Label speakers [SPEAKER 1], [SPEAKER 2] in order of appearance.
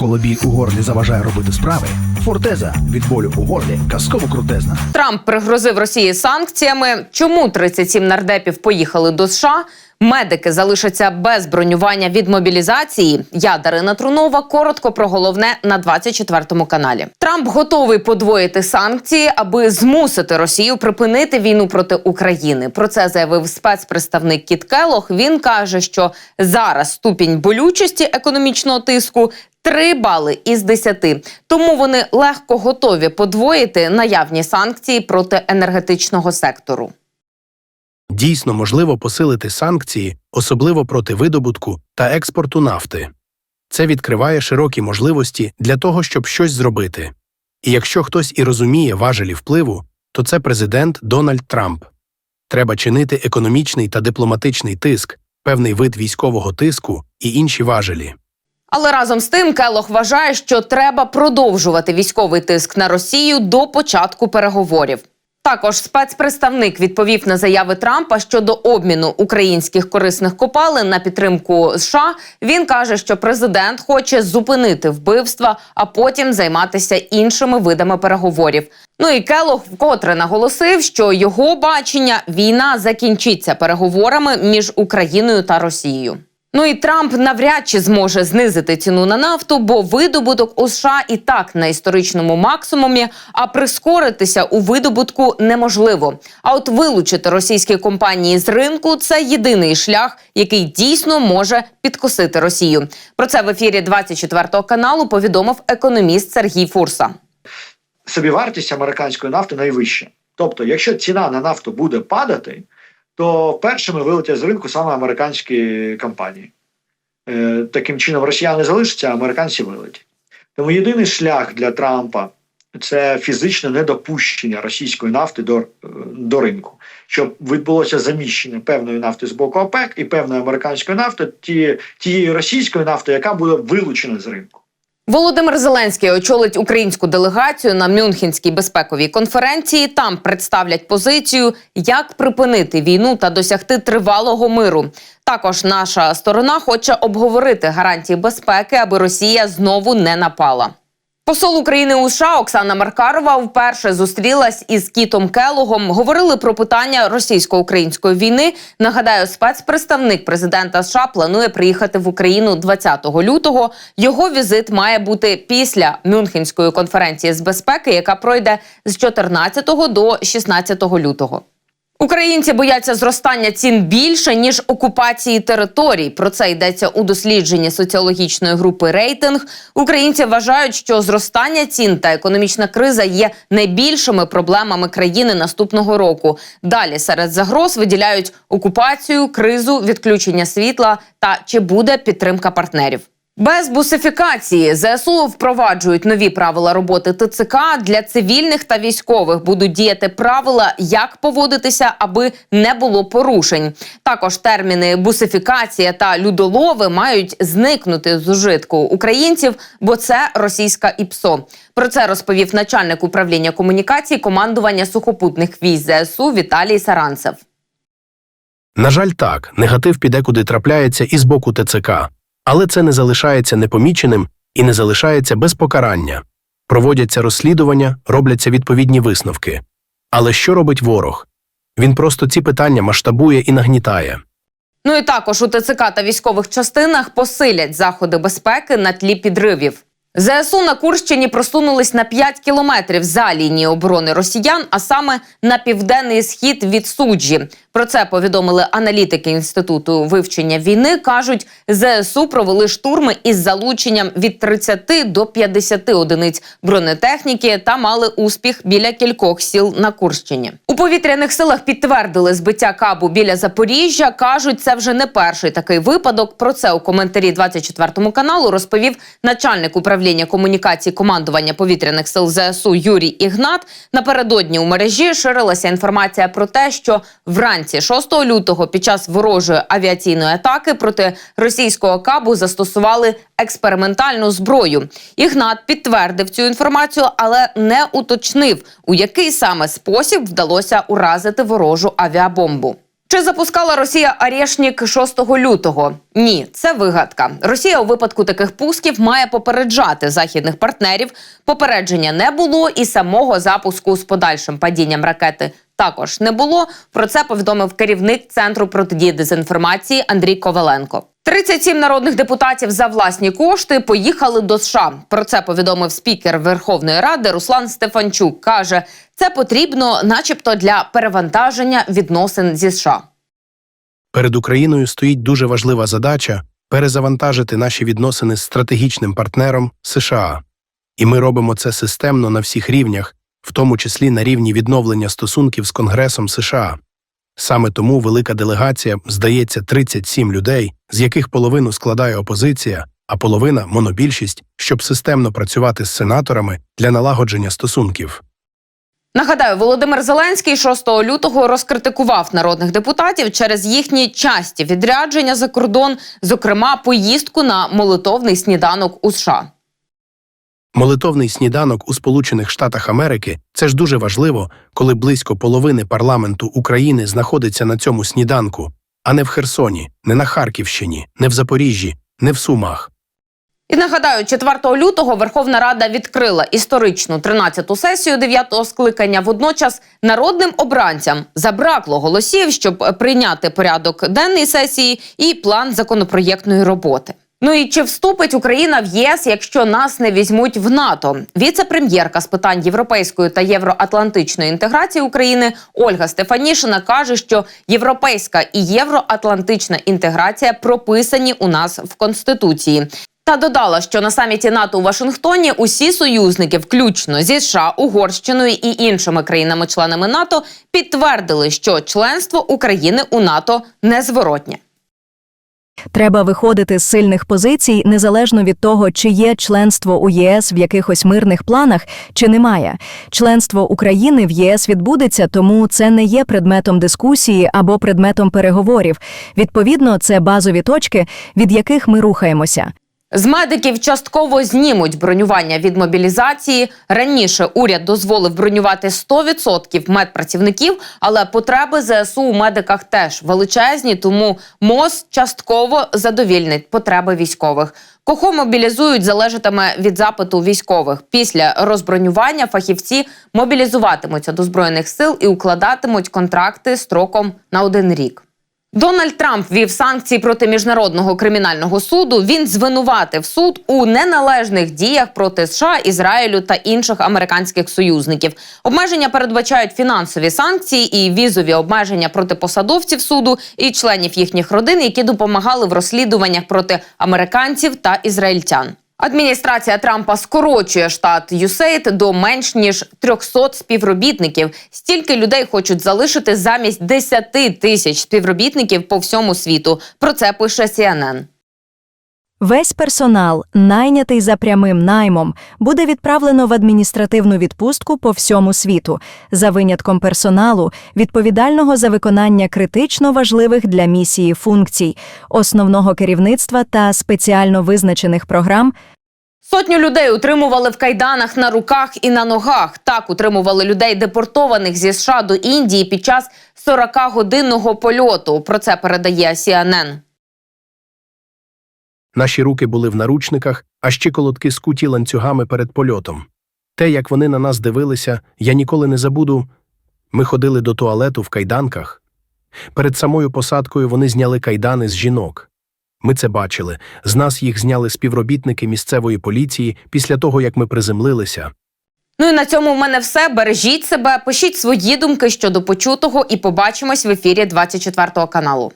[SPEAKER 1] Коли біль у горлі заважає робити справи, фортеза від болю у горлі казково крутезна.
[SPEAKER 2] Трамп пригрозив Росії санкціями. Чому 37 нардепів поїхали до США? Медики залишаться без бронювання від мобілізації. Я Дарина Трунова. Коротко про головне на 24 каналі. Трамп готовий подвоїти санкції, аби змусити Росію припинити війну проти України. Про це заявив спецпредставник Кіт Келох. Він каже, що зараз ступінь болючості економічного тиску 3 бали із 10. Тому вони легко готові подвоїти наявні санкції проти енергетичного сектору.
[SPEAKER 3] Дійсно можливо посилити санкції, особливо проти видобутку та експорту нафти. Це відкриває широкі можливості для того, щоб щось зробити. І якщо хтось і розуміє важелі впливу, то це президент Дональд Трамп. Треба чинити економічний та дипломатичний тиск, певний вид військового тиску і інші важелі.
[SPEAKER 2] Але разом з тим Келох вважає, що треба продовжувати військовий тиск на Росію до початку переговорів. Також спецпредставник відповів на заяви Трампа щодо обміну українських корисних копалин на підтримку США. Він каже, що президент хоче зупинити вбивства, а потім займатися іншими видами переговорів. Ну і Келох вкотре наголосив, що його бачення війна закінчиться переговорами між Україною та Росією. Ну і Трамп навряд чи зможе знизити ціну на нафту, бо видобуток у США і так на історичному максимумі, а прискоритися у видобутку неможливо. А от вилучити російські компанії з ринку це єдиний шлях, який дійсно може підкосити Росію. Про це в ефірі 24 каналу повідомив економіст Сергій Фурса.
[SPEAKER 4] собівартість американської нафти найвища. Тобто, якщо ціна на нафту буде падати, то першими вилетять з ринку саме американські компанії. Е, таким чином, росіяни залишаться, а американці вилетять. Тому єдиний шлях для Трампа це фізичне недопущення російської нафти до, е, до ринку, щоб відбулося заміщення певної нафти з боку ОПЕК і певної американської нафти ті, тієї російської нафти, яка буде вилучена з ринку.
[SPEAKER 2] Володимир Зеленський очолить українську делегацію на Мюнхенській безпековій конференції. Там представлять позицію, як припинити війну та досягти тривалого миру. Також наша сторона хоче обговорити гарантії безпеки, аби Росія знову не напала. Посол України у США Оксана Маркарова вперше зустрілась із Кітом Келогом. Говорили про питання російсько-української війни. Нагадаю, спецпредставник президента США планує приїхати в Україну 20 лютого. Його візит має бути після Мюнхенської конференції з безпеки, яка пройде з 14 до 16 лютого. Українці бояться зростання цін більше ніж окупації територій. Про це йдеться у дослідженні соціологічної групи рейтинг. Українці вважають, що зростання цін та економічна криза є найбільшими проблемами країни наступного року. Далі серед загроз виділяють окупацію, кризу, відключення світла та чи буде підтримка партнерів. Без бусифікації ЗСУ впроваджують нові правила роботи ТЦК для цивільних та військових. Будуть діяти правила, як поводитися, аби не було порушень. Також терміни бусифікація та людолови мають зникнути з ужитку українців, бо це російська ІПСО. Про це розповів начальник управління комунікації командування сухопутних військ ЗСУ Віталій Саранцев.
[SPEAKER 3] На жаль, так, негатив піде куди трапляється і з боку ТЦК, але це не залишається непоміченим і не залишається без покарання. Проводяться розслідування, робляться відповідні висновки. Але що робить ворог? Він просто ці питання масштабує і нагнітає.
[SPEAKER 2] Ну і також у ТЦК та військових частинах посилять заходи безпеки на тлі підривів. ЗСУ на Курщині просунулись на 5 кілометрів за лінією оборони росіян, а саме на південний схід від суджі. Про це повідомили аналітики інституту вивчення війни. кажуть, ЗСУ провели штурми із залученням від 30 до 50 одиниць бронетехніки та мали успіх біля кількох сіл на Курщині. У повітряних силах підтвердили збиття кабу біля Запоріжжя. кажуть, це вже не перший такий випадок. Про це у коментарі 24 каналу розповів начальник управління комунікації командування повітряних сил ЗСУ Юрій Ігнат. Напередодні у мережі ширилася інформація про те, що вранці 6 лютого під час ворожої авіаційної атаки проти російського кабу застосували експериментальну зброю. Ігнат підтвердив цю інформацію, але не уточнив, у який саме спосіб вдалося уразити ворожу авіабомбу. Чи запускала Росія Арешнік 6 лютого? Ні, це вигадка. Росія у випадку таких пусків має попереджати західних партнерів. Попередження не було, і самого запуску з подальшим падінням ракети також не було. Про це повідомив керівник центру протидії дезінформації Андрій Коваленко. 37 народних депутатів за власні кошти поїхали до США. Про це повідомив спікер Верховної Ради Руслан Стефанчук. каже, це потрібно, начебто, для перевантаження відносин зі США.
[SPEAKER 3] Перед Україною стоїть дуже важлива задача перезавантажити наші відносини з стратегічним партнером США. І ми робимо це системно на всіх рівнях, в тому числі на рівні відновлення стосунків з Конгресом США. Саме тому велика делегація, здається, 37 людей, з яких половину складає опозиція, а половина монобільшість, щоб системно працювати з сенаторами для налагодження стосунків.
[SPEAKER 2] Нагадаю, Володимир Зеленський 6 лютого розкритикував народних депутатів через їхні часті відрядження за кордон, зокрема поїздку на молитовний сніданок у США.
[SPEAKER 3] Молитовний сніданок у Сполучених Штатах Америки це ж дуже важливо, коли близько половини парламенту України знаходиться на цьому сніданку, а не в Херсоні, не на Харківщині, не в Запоріжжі, не в Сумах.
[SPEAKER 2] І нагадаю, 4 лютого Верховна Рада відкрила історичну 13-ту сесію 9-го скликання. Водночас народним обранцям забракло голосів, щоб прийняти порядок денний сесії і план законопроєктної роботи. Ну і чи вступить Україна в ЄС, якщо нас не візьмуть в НАТО? Віце-прем'єрка з питань європейської та євроатлантичної інтеграції України Ольга Стефанішина каже, що європейська і євроатлантична інтеграція прописані у нас в конституції. Та додала, що на саміті НАТО у Вашингтоні усі союзники, включно зі США, Угорщиною і іншими країнами-членами НАТО, підтвердили, що членство України у НАТО незворотнє.
[SPEAKER 5] Треба виходити з сильних позицій незалежно від того, чи є членство у ЄС в якихось мирних планах, чи немає. Членство України в ЄС відбудеться, тому це не є предметом дискусії або предметом переговорів. Відповідно, це базові точки, від яких ми рухаємося.
[SPEAKER 2] З медиків частково знімуть бронювання від мобілізації. Раніше уряд дозволив бронювати 100% медпрацівників, але потреби ЗСУ у медиках теж величезні, тому МОЗ частково задовільнить потреби військових. Кого мобілізують, залежатиме від запиту військових. Після розбронювання фахівці мобілізуватимуться до збройних сил і укладатимуть контракти строком на один рік. Дональд Трамп вів санкції проти міжнародного кримінального суду. Він звинуватив суд у неналежних діях проти США, Ізраїлю та інших американських союзників. Обмеження передбачають фінансові санкції і візові обмеження проти посадовців суду і членів їхніх родин, які допомагали в розслідуваннях проти американців та ізраїльтян. Адміністрація Трампа скорочує штат USAID до менш ніж 300 співробітників. Стільки людей хочуть залишити замість 10 тисяч співробітників по всьому світу. Про це пише CNN.
[SPEAKER 5] Весь персонал, найнятий за прямим наймом, буде відправлено в адміністративну відпустку по всьому світу, за винятком персоналу, відповідального за виконання критично важливих для місії функцій, основного керівництва та спеціально визначених програм,
[SPEAKER 2] Сотню людей утримували в кайданах на руках і на ногах. Так утримували людей депортованих зі США до Індії під час 40-годинного польоту. Про це передає CNN.
[SPEAKER 3] Наші руки були в наручниках, а щиколотки скуті ланцюгами перед польотом. Те, як вони на нас дивилися, я ніколи не забуду. Ми ходили до туалету в кайданках. Перед самою посадкою вони зняли кайдани з жінок. Ми це бачили. З нас їх зняли співробітники місцевої поліції після того, як ми приземлилися.
[SPEAKER 2] Ну і на цьому в мене все. Бережіть себе, пишіть свої думки щодо почутого і побачимось в ефірі 24 каналу.